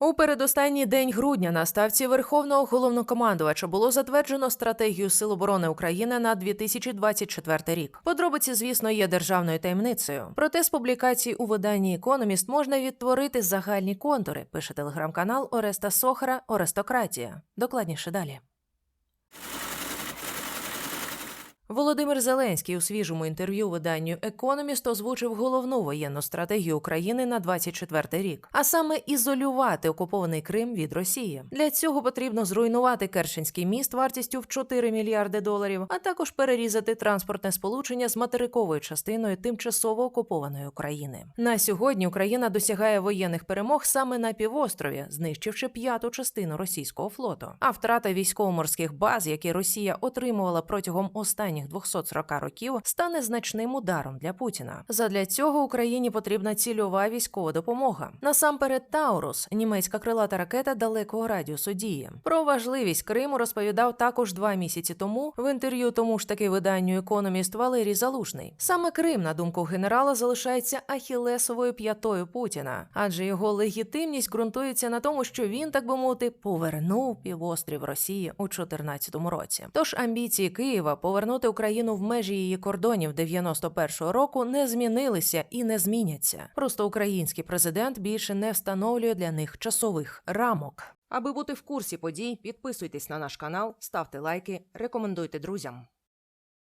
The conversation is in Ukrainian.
У передостанній день грудня на ставці Верховного головнокомандувача було затверджено стратегію Сил оборони України на 2024 рік. Подробиці, звісно, є державною таємницею. Проте з публікацій у виданні Економіст можна відтворити загальні контури. Пише телеграм-канал Ореста Сохара Орестократія. Докладніше далі. Володимир Зеленський у свіжому інтерв'ю виданню Економіст озвучив головну воєнну стратегію України на 24 рік, а саме ізолювати окупований Крим від Росії. Для цього потрібно зруйнувати Керченський міст вартістю в 4 мільярди доларів, а також перерізати транспортне сполучення з материковою частиною тимчасово окупованої України. На сьогодні Україна досягає воєнних перемог саме на півострові, знищивши п'яту частину російського флоту. А втрата військово-морських баз, які Росія отримувала протягом останніх 240 років, стане значним ударом для Путіна. Задля цього Україні потрібна цільова військова допомога. Насамперед, Таурус, німецька крилата ракета далекого радіусу дії. Про важливість Криму розповідав також два місяці тому в інтерв'ю тому ж таки виданню Економіст Валерій Залужний. Саме Крим, на думку генерала, залишається ахілесовою п'ятою Путіна, адже його легітимність ґрунтується на тому, що він, так би мовити, повернув півострів Росії у 2014 році. Тож амбіції Києва повернути Україну в межі її кордонів 91-го року не змінилися і не зміняться. Просто український президент більше не встановлює для них часових рамок. Аби бути в курсі подій, підписуйтесь на наш канал, ставте лайки, рекомендуйте друзям.